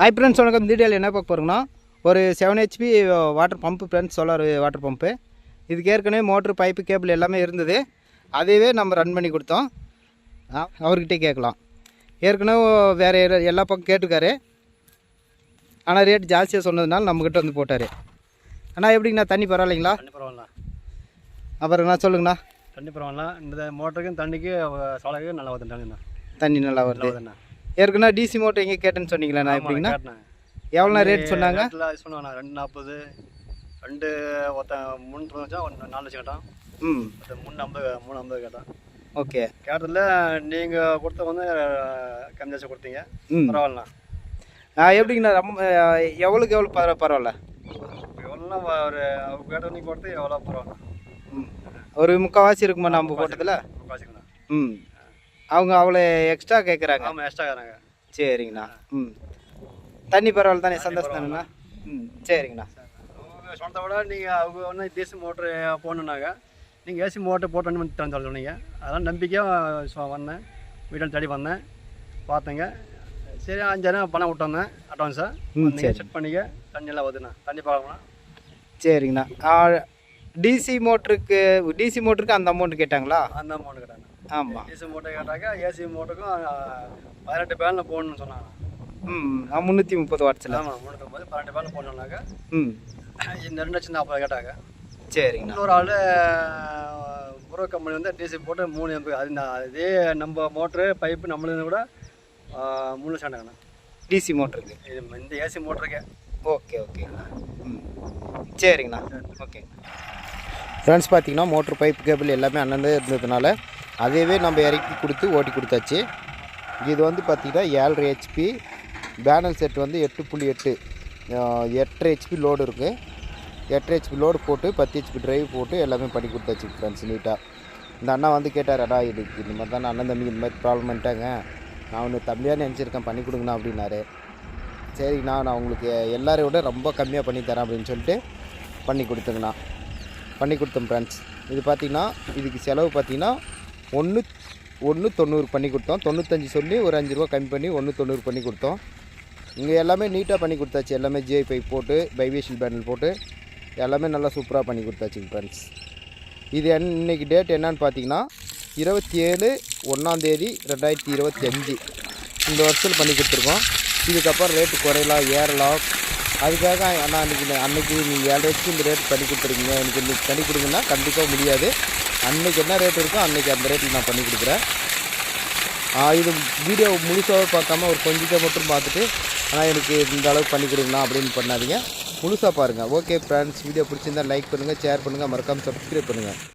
Hi friends வணக்கம். வீடியோவில் என்ன பார்க்க போகிறோங்கன்னா ஒரு seven HP water pump friends solar water pump இதுக்கு ஏற்கனவே மோட்ரு பைப்பு கேபிள் எல்லாமே இருந்தது. அதையவே நம்ம ரன் பண்ணி கொடுத்தோம். அவர்கிட்டே கேட்கலாம். ஏற்கனவே வேறு எல்லா பக்கம் கேட்டிருக்காரு. ஆனால் ரேட் ஜாஸ்தியாக சொன்னதுனால நம்மக்கிட்ட வந்து போட்டார். அண்ணா எப்படிங்கண்ணா? தண்ணி பரவாயில்லைங்களா? தண்ணி பரவாயில்ல. அப்புறங்கண்ணா சொல்லுங்கண்ணா. தண்ணி பரவாயில்ல. இந்த மோட்டருக்கும் தண்ணிக்கு சோலாருக்கு நல்லா வருது தண்ணிண்ணா தண்ணி நல்லா நல்லா வருது வருதுண்ணா. ஏற்கனவே டிசி மோட்டர் எங்கே கேட்டேன்னு சொன்னீங்களா எப்படிங்கண்ணா கேட்டேன் எவ்வளோண்ணா ரேட் சொன்னாங்க? சொன்னாங்க ரெண்டு நாற்பது ரெண்டு ஒருத்த மூணு ஒன்று நாலு லட்சம் கேட்டான். ம். ஒருத்தன் மூணு ஐம்பது மூணு ஐம்பது கேட்டான். ஓகே. கேட்டதில் நீங்கள் கொடுத்த வந்து கம்மி ஜாஸ்தி கொடுத்தீங்க. ம். பரவாயில்லண்ணா. ஆ, எப்படிங்கண்ணா? ரொம்ப எவ்வளோக்கு எவ்வளோ பர பரவாயில்ல? எவ்வளோனா ஒரு அவங்க கேட்ட நீங்கள் கொடுத்து எவ்வளோ பரவாயில்ல. ம். ஒரு முக்கால்வாசி இருக்குமா நம்ம போட்டதில்? காசுங்கண்ணா ம். அவங்க அவ்வளோ எக்ஸ்ட்ரா கேட்குறாங்க ஆமாம் எக்ஸ்ட்ரா கேட்குறாங்க சரிங்கண்ணா. ம். தண்ணி பரவாயில்ல தானே சந்தோஷம் தானேண்ணா? ம் சரிங்கண்ணா. சொன்னதை விட நீங்கள் அவங்க ஒன்று தேசி மோட்ரு போடணுன்னாங்க நீங்கள் ஏசி மோட்டர் போட்டு வந்து தரேன் சொல்ல சொன்னீங்க அதெல்லாம் நம்பிக்கையாக வந்தேன். வீட்டில் தேடி வந்தேன். பார்த்தேங்க. சரி அஞ்சாயிரம் பணம் விட்டு வந்தேன். அட்வான்ஸை? ம், நீங்கள் சரி. செக் பண்ணிக்க. தண்ணி எல்லாம் வருதுண்ணா. தண்ணி பார்க்கணும்னா சரிங்கண்ணா. டிசி மோட்டருக்கு டிசி மோட்டருக்கு அந்த அமௌண்ட் கேட்டாங்களா? அந்த அமௌண்ட் கேட்டாங்க. ஆமாம் ஏசி மோட்டர் கேட்டாக்க ஏசி மோட்டருக்கும் பதினெட்டு பேனில் போடணும்னு சொன்னாங்க. ம் முந்நூற்றி முப்பது வாட்ஸில். ஆமாம் முன்னூற்றம்பது பன்னெண்டு பேனில் போடணுன்னாக்க ம். இந்த ரெண்டு லட்சம் நாற்பது கேட்டாங்க சரிங்கண்ணா. இன்னொரு ஆள் புரோ கம்பெனி வந்து டிசி போட்டு மூணு எம்பி அது அதே நம்ம மோட்ரு பைப்பு நம்மளது கூட மூணு லட்சம் ஆண்டாங்கண்ணா டிசி மோட்டருக்கு இது. இந்த ஏசி மோட்டருக்கே. ஓகே ஓகேங்கண்ணா ம். சரிங்கண்ணா. ஓகே. ஃப்ரெண்ட்ஸ் பார்த்தீங்கன்னா மோட்ரு பைப் கேபிள் எல்லாமே அண்ணன் இருந்ததுனால அதையவே நம்ம இறக்கி கொடுத்து ஓட்டி கொடுத்தாச்சு. இது வந்து பார்த்திங்கன்னா ஏழரை ஹெச்பி பேனல் செட் வந்து எட்டு புள்ளி எட்டு. எட்டரை ஹெச்பி லோடு இருக்குது எட்டரை ஹெச்பி லோடு போட்டு பத்து ஹெச்பி ட்ரைவ் போட்டு எல்லாமே பண்ணி கொடுத்தாச்சு ஃப்ரெண்ட்ஸ் நீட்டாக இந்த அண்ணா வந்து கேட்டார் அடா இதுக்கு இந்த மாதிரி தான் அண்ணன் தம்பி இந்த மாதிரி ப்ராப்ளம் பண்ணிட்டாங்க. நான் ஒன்று தம்பியாக நினச்சிருக்கேன் பண்ணி கொடுங்கண்ணா அப்படின்னாரு. சரிங்கண்ணா நான் உங்களுக்கு எல்லாரையும் விட ரொம்ப கம்மியாக பண்ணித்தரேன் அப்படின்னு சொல்லிட்டு பண்ணி கொடுத்துங்கண்ணா. பண்ணி கொடுத்தேன் ஃப்ரெண்ட்ஸ் இது பார்த்தீங்கன்னா இதுக்கு செலவு பார்த்தீங்கன்னா ஒன்று ஒன்று தொண்ணூறு பண்ணி கொடுத்தோம். தொண்ணூத்தஞ்சு சொல்லி ஒரு அஞ்சு ரூபா கம்மி பண்ணி ஒன்று தொண்ணூறு பண்ணி கொடுத்தோம். இங்கே எல்லாமே நீட்டாக பண்ணி கொடுத்தாச்சு. எல்லாமே ஜிஐ பைப் போட்டு பைவேஷியல் பேனல் போட்டு எல்லாமே நல்லா சூப்பராக பண்ணி கொடுத்தாச்சு ஃப்ரெண்ட்ஸ் இது என் இன்னைக்கு டேட் என்னன்னு பார்த்தீங்கன்னா இருபத்தி ஏழு ஒன்றாந்தேதி ரெண்டாயிரத்தி இருபத்தி அஞ்சு இந்த வருஷத்தில் பண்ணி கொடுத்துருக்கோம். இதுக்கப்புறம் ரேட்டு குறையலாம் ஏறலாம். அதுக்காக ஆனால் அன்றைக்கி அன்றைக்கி நீங்கள் ஏழரை வச்சு இந்த ரேட் பண்ணி கொடுத்துருக்கீங்க. எனக்கு இன்னைக்கு பண்ணி கொடுங்கன்னா கண்டிப்பாக முடியாது. அன்றைக்கி என்ன ரேட் இருக்கோ அன்றைக்கி அந்த ரேட்டில் நான் பண்ணி கொடுக்குறேன். இது வீடியோ முழுசாக பார்க்காம ஒரு கொஞ்சத்தை மட்டும் பார்த்துட்டு ஆனால் எனக்கு இந்த அளவுக்கு பண்ணி கொடுங்கண்ணா அப்படின்னு பண்ணாதீங்க. முழுசாக பாருங்கள் ஓகே ஃப்ரெண்ட்ஸ் வீடியோ பிடிச்சிருந்தா லைக் பண்ணுங்கள் ஷேர் பண்ணுங்கள் மறக்காமல் சப்ஸ்கிரைப் பண்ணுங்கள்